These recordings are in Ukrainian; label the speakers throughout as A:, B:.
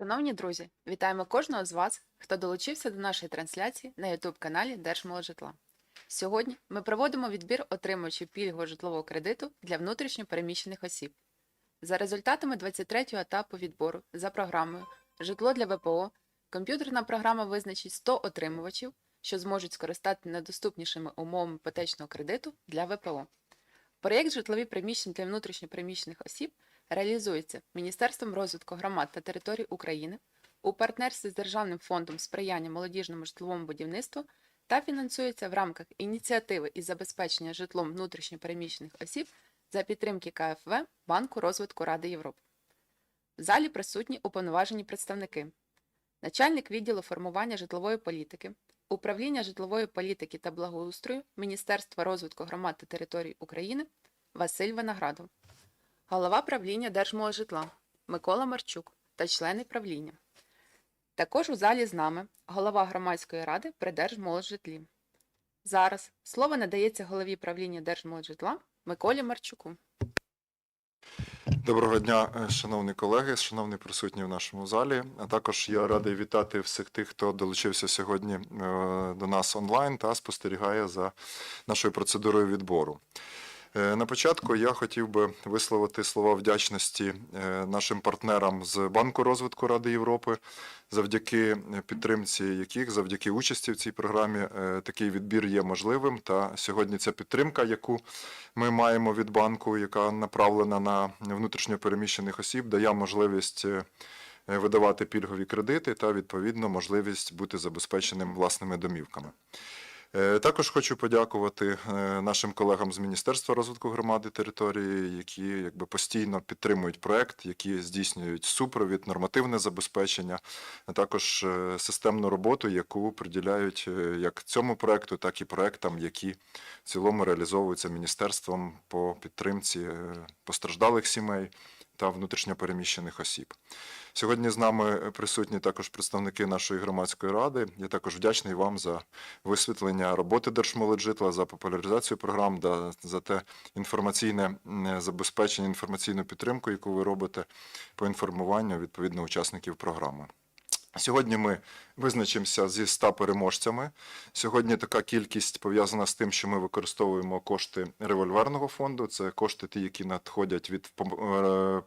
A: Шановні друзі, вітаємо кожного з вас, хто долучився до нашої трансляції на YouTube-каналі Держмоложитла. Сьогодні ми проводимо відбір отримувачів пільгового житлового кредиту для внутрішньо переміщених осіб. За результатами 23-го етапу відбору за програмою Житло для ВПО комп'ютерна програма визначить 100 отримувачів, що зможуть скористати недоступнішими умовами іпотечного кредиту для ВПО. Проєкт житлові приміщення для внутрішньо переміщених осіб реалізується Міністерством розвитку громад та територій України у партнерстві з Державним фондом сприяння молодіжному житловому будівництву та фінансується в рамках ініціативи із забезпечення житлом внутрішньо переміщених осіб за підтримки КФВ Банку розвитку Ради Європи. В залі присутні уповноважені представники, начальник відділу формування житлової політики, управління житлової політики та благоустрою Міністерства розвитку громад та територій України Василь Виноградов, голова правління Держмоложитла Микола Марчук та члени правління. Також у залі з нами голова громадської ради при Держмоложитлі. Зараз слово надається голові правління Держмоложитла Миколі Марчуку.
B: Доброго дня, е, шановні колеги, шановні присутні в нашому залі. А також я радий вітати всіх тих, хто долучився сьогодні е, до нас онлайн та спостерігає за нашою процедурою відбору. Е, На початку я хотів би висловити слова вдячності е, нашим партнерам з Банку розвитку Ради Європи, завдяки підтримці яких, завдяки участі в цій програмі, е, такий відбір є можливим. Та сьогодні ця підтримка, яку ми маємо від банку, яка направлена на внутрішньо переміщених осіб, дає можливість е, видавати пільгові кредити та відповідно можливість бути забезпеченим власними домівками. Е, Також хочу подякувати е, нашим колегам з Міністерства розвитку громади території, які якби постійно підтримують проект, які здійснюють супровід, нормативне забезпечення, а також е, системну роботу, яку приділяють як цьому проекту, так і проектам, які в цілому реалізовуються міністерством по підтримці постраждалих сімей та внутрішньопереміщених осіб. Сьогодні з нами присутні також представники нашої громадської ради. Я також вдячний вам за висвітлення роботи Держмолоджитла, за популяризацію програм, за те інформаційне м, забезпечення, інформаційну підтримку, яку ви робите по інформуванню відповідно учасників програми. Сьогодні ми визначимося зі 100 переможцями. Сьогодні така кількість пов'язана з тим, що ми використовуємо кошти револьверного фонду. Це кошти, ті, які надходять від е,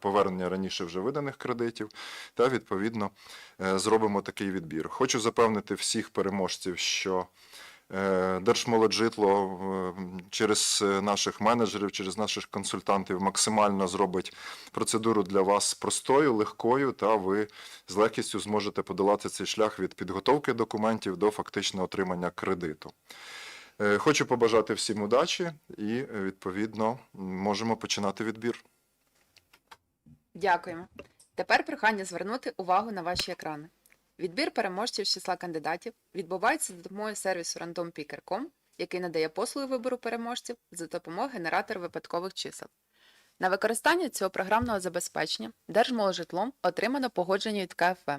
B: повернення раніше вже виданих кредитів. Та відповідно е, зробимо такий відбір. Хочу запевнити всіх переможців, що Держмолоджитло е, через е, наших менеджерів, через наших консультантів максимально зробить процедуру для вас простою, легкою, та ви з легкістю зможете подолати цей шлях від підготовки документів до фактичного отримання кредиту. Е, Хочу побажати всім удачі і, е, відповідно, можемо починати відбір.
A: Дякуємо. Тепер прохання звернути увагу на ваші екрани. Відбір переможців з числа кандидатів відбувається за допомогою сервісу randompicker.com, який надає послуги вибору переможців за допомогою генератора випадкових чисел. На використання цього програмного забезпечення Держмоложитлом отримано погодження від КФВ.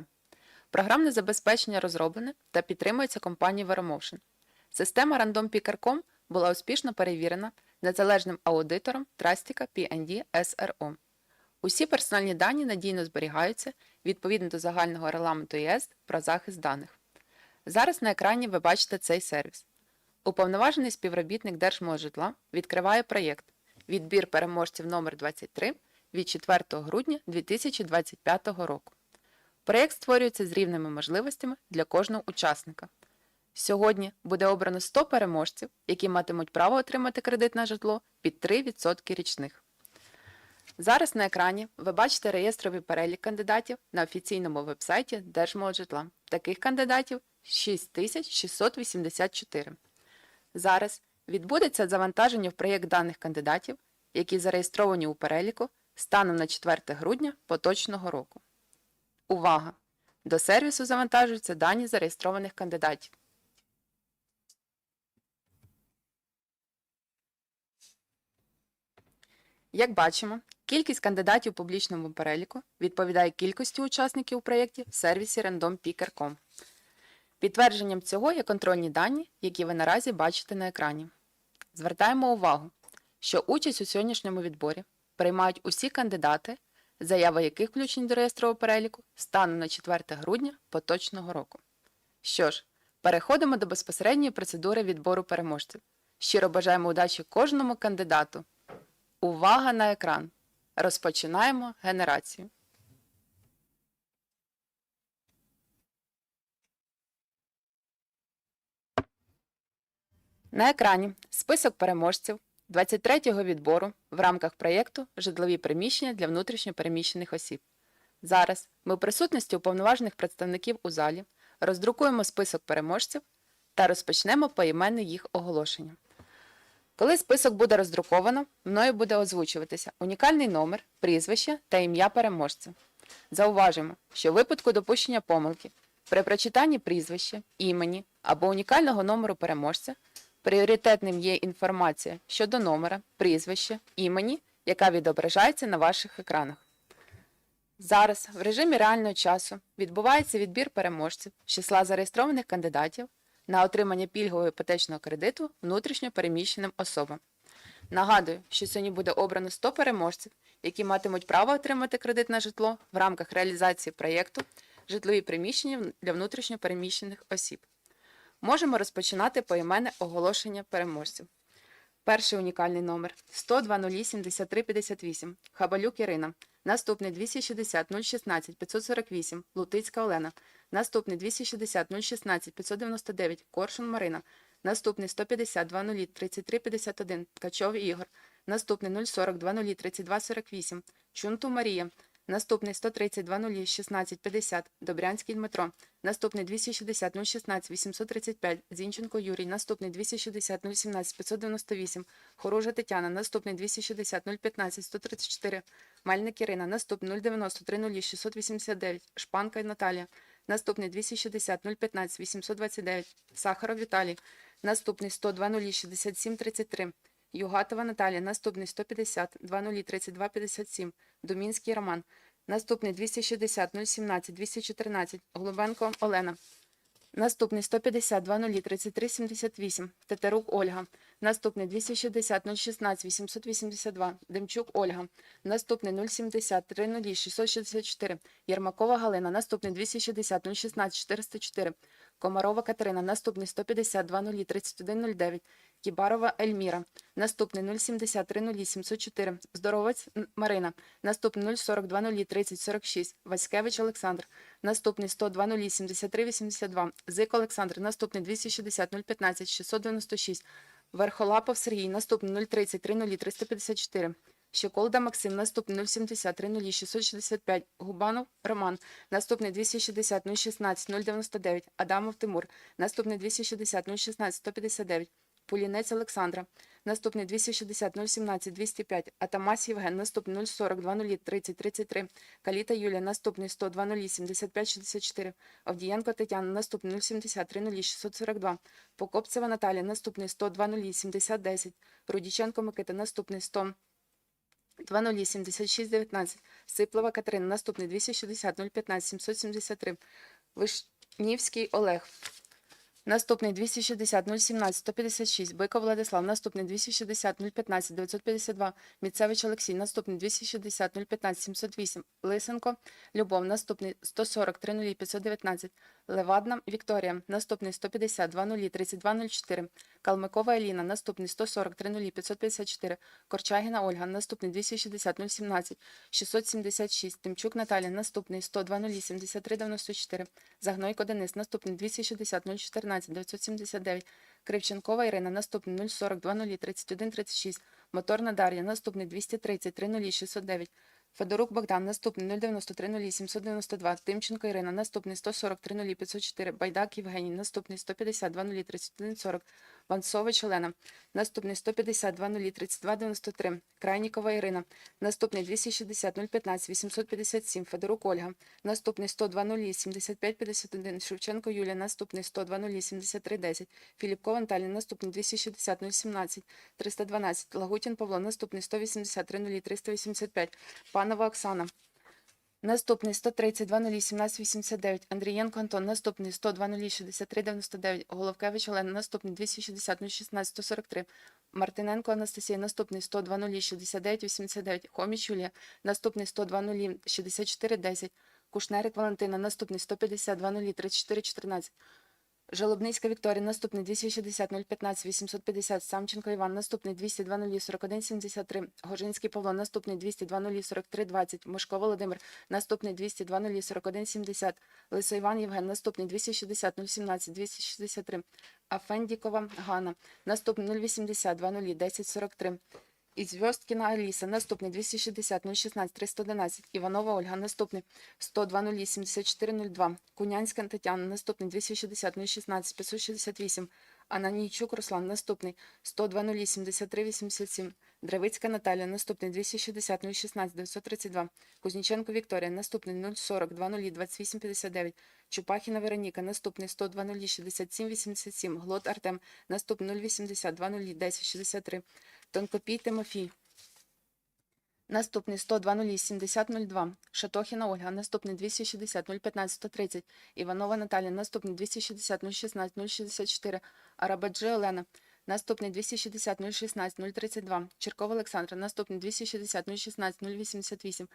A: Програмне забезпечення розроблене та підтримується компанією Veromotion. Система randompicker.com була успішно перевірена незалежним аудитором Trustica P&D SRO. Усі персональні дані надійно зберігаються відповідно до загального регламенту ЄС про захист даних. Зараз на екрані ви бачите цей сервіс. Уповноважений співробітник Держможитла відкриває проєкт Відбір переможців номер 23 від 4 грудня 2025 року. Проєкт створюється з рівними можливостями для кожного учасника. Сьогодні буде обрано 100 переможців, які матимуть право отримати кредит на житло під 3% річних. Зараз на екрані ви бачите реєстровий перелік кандидатів на офіційному вебсайті Держмоджитла. Таких кандидатів 6684. Зараз відбудеться завантаження в проєкт даних кандидатів, які зареєстровані у переліку станом на 4 грудня поточного року. Увага! До сервісу завантажуються дані зареєстрованих кандидатів. Як бачимо, кількість кандидатів у публічному переліку відповідає кількості учасників у проєкті в сервісі randompicker.com. Підтвердженням цього є контрольні дані, які ви наразі бачите на екрані. Звертаємо увагу, що участь у сьогоднішньому відборі приймають усі кандидати, заяви яких включені до реєстрового переліку станом на 4 грудня поточного року. Що ж, переходимо до безпосередньої процедури відбору переможців. Щиро бажаємо удачі кожному кандидату. Увага на екран! Розпочинаємо генерацію. На екрані список переможців 23-го відбору в рамках проєкту Житлові приміщення для внутрішньо переміщених осіб. Зараз ми в присутності уповноважених представників у залі роздрукуємо список переможців та розпочнемо поіменне їх оголошення. Коли список буде роздруковано, мною буде озвучуватися унікальний номер, прізвище та ім'я переможця. Зауважимо, що в випадку допущення помилки при прочитанні прізвища, імені або унікального номеру переможця пріоритетним є інформація щодо номера, прізвища, імені, яка відображається на ваших екранах. Зараз в режимі реального часу відбувається відбір переможців з числа зареєстрованих кандидатів на отримання пільгового іпотечного кредиту внутрішньо переміщеним особам. Нагадую, що сьогодні буде обрано 100 переможців, які матимуть право отримати кредит на житло в рамках реалізації проєкту Житлові приміщення для внутрішньо переміщених осіб. Можемо розпочинати поіменне оголошення переможців. Перший унікальний номер 102 73 58 Хабалюк Ірина. Наступний 260 016 548 Лутицька Олена. Наступний 260 016 599 Коршун Марина. Наступний 150 00 33 51 Ткачов Ігор. Наступний 040 00 32 48 Чунту Марія. Наступний 130 00 16 50 Добрянський Дмитро. Наступний 260 016 835 Зінченко Юрій. Наступний 260 017 598 Хорожа Тетяна. Наступний 260 015 134 Мельник Ірина. Наступний 090 30 689 Шпанка Наталія. Наступний 260 015 829 Сахаров Віталій. Наступний 102 0 67 33 Югатова Наталія. Наступний 150 20 32 57 Думінський Роман. Наступний 260 017 214 Голубенко Олена. Наступний 150 20 33 78 Тетерук Ольга. Наступний 260 016 882 Демчук Ольга. Наступний 070 30 664 Єрмакова Галина. Наступний 260 016 404 Комарова Катерина. Наступний 150 20 31 09 Кібарова Ельміра. Наступний 070 30 704 Здоровець Марина. Наступний 040 20 30 46 Васькевич Олександр. Наступний 102 0 73 82 Зик Олександр. Наступний 260 015 696 Верхолапов Сергій. Наступний 030 30 354 Щеколда Максим. Наступний 070 30 665 Губанов Роман. Наступний 260 016 099 Адамов Тимур. Наступний 260 016 159 Пулінець Олександра. Наступний 260 017 205 Атамась Євген. Наступний 040 20 30 33 Каліта Юлія. Наступний 100 20 75 64 Овдієнко Тетяна. Наступний 070 30 642 Покопцева Наталія. Наступний 100 20 70 10 Рудіченко Микита. Наступний 100 20 76 19 Сиплова Катерина. Наступний 260 015 773 Вишнівський Олег. Наступний 260 017 156 Бойко Владислав. Наступний 260 015 952 Міцевич Олексій. Наступний 260 015 708 Лисенко Любов. Наступний 140 30 519 Левадна Вікторія. Наступний 150 20 32 04 Калмикова Еліна. Наступний 140 30 554 Корчагіна Ольга. Наступний 260 017 676 Тимчук Наталія. Наступний 100 20 73 94 Загнойко Денис. Наступний 260 014 979 Кривченкова Ірина. Наступний 040 20 31 36 Моторна Дар'я. Наступний 230 30 609 Федорук Богдан. Наступний 093 792 Тимченко Ірина. Наступний 140 30 504 Байдак Євгеній. Наступний 150 20 31 40 Ванцович Олена. Наступний 150 20 32 93 Крайнікова Ірина. Наступний 260 015 857 Федорук Ольга. Наступний 102 0 75 51 Шевченко Юлія. Наступний 102 0 73 10 Філіпкова Наталія. Наступний 260 017 312 Лагутін Павло. Наступний 183 0 385 Панова Оксана. Наступний 130 2017 89 Андрієнко Антон. Наступний 100 63 99 Головкевич Олена. Наступний 260 016 143 Мартиненко Анастасія. Наступний 100 69 89 Хоміч Юлія. Наступний 100 64 10 Кушнерик Валентина. Наступний 150 34 14 Жалобницька Вікторія, наступний 260 015 850, Самченко Іван, наступний 200 00 41 73, Гожинський Павло, наступний 200 00 43 20, Мишко Володимир, наступний 200 00 41 70, Лисо Іван Євген, наступний 260 017 263, Афендікова Ганна, наступний 080 00 10 43, і Зв'язкіна Аліса, наступний 260 016 311, Іванова Ольга, наступний 102 74 02, Кунянська Тетяна, наступний 260 016 568, Ананійчук Руслан, наступний. 102 73 87, Дравицька Наталія, наступний. 260 016 932, Кузніченко Вікторія, наступний. 040 20 28 59, Чупахіна Вероніка, наступний. 102 67 87, Глот Артем, наступний. 080 20 10 63, Тонкопій Тимофій. Наступний 102 70 02. Шатохіна Ольга. Наступний 260 015 130. Іванова Наталія. Наступний 260 016 064. Арабаджи Олена. Наступний 260 016 032. Черков Олександра. Наступний 260 016 088.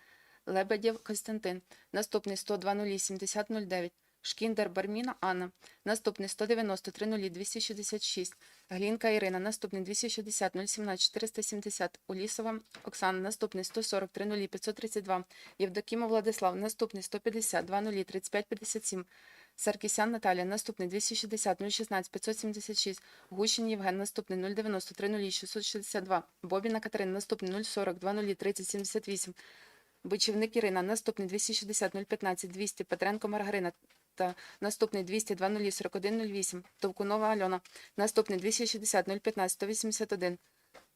A: Лебедєв Костянтин. Наступний 102 70 09. Шкіндер Барміна Анна. Наступний 190 30 266. Глінка Ірина. Наступний 260 017 470. Улісова Оксана. Наступний 140 30 532. Євдокімов Владислав. Наступний 150 20 35 57. Саркісян Наталія. Наступний 260 016 576. Гущин Євген. Наступний 090 30 662. Бобіна Катерина. Наступний 040 20 30 78. Бичівник Ірина. Наступний 260 015 200. Петренко Маргарина. Та наступний 200 20 41 08. Товкунова Альона. Наступний 260 015 181.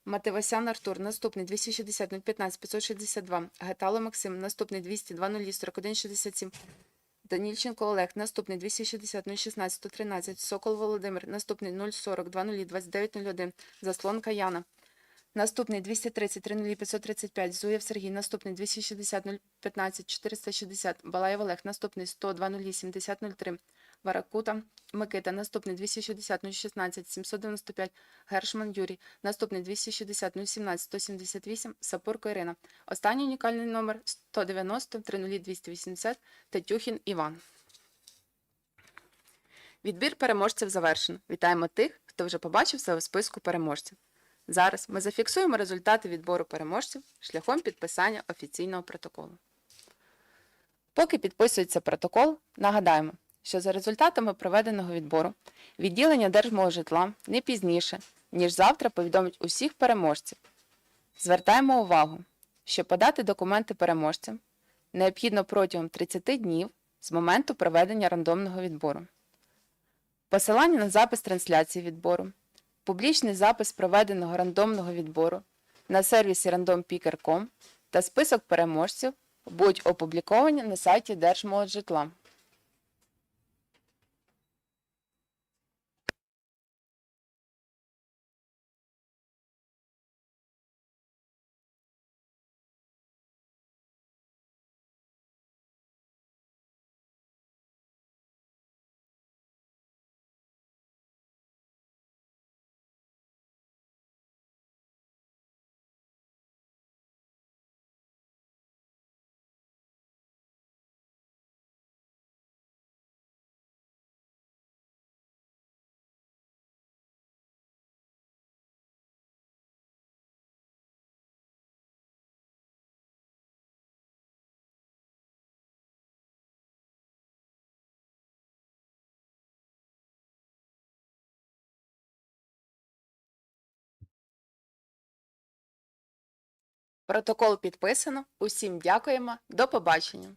A: Мативасян Артур. Наступний 260 015 562. Гетало Максим. Наступний 200 20 41 67. Данільченко Олег. Наступний 260 016 113. Сокол Володимир. Наступний 040 20 29 01. Заслонка Яна. Наступний 230 30 535. Зуєв Сергій. Наступний 260 015 460. Балаєв Олег. Наступний 100 20 70 03. Варакута Микита. Наступний 260 016 795. Гершман Юрій. Наступний 260 017 178. Сапурко Ірина. Останній унікальний номер 190 280. Тетюхін Іван. Відбір переможців завершено. Вітаємо тих, хто вже побачив себе в списку переможців. Зараз ми зафіксуємо результати відбору переможців шляхом підписання офіційного протоколу. Поки підписується протокол, нагадаємо, що за результатами проведеного відбору відділення Держмого житла не пізніше, ніж завтра повідомить усіх переможців. Звертаємо увагу, що подати документи переможцям необхідно протягом 30 днів з моменту проведення рандомного відбору. Посилання на запис трансляції відбору, публічний запис проведеного рандомного відбору на сервісі randompicker.com та список переможців будуть опубліковані на сайті Держмолоджитла. Протокол підписано. Усім дякуємо. До побачення.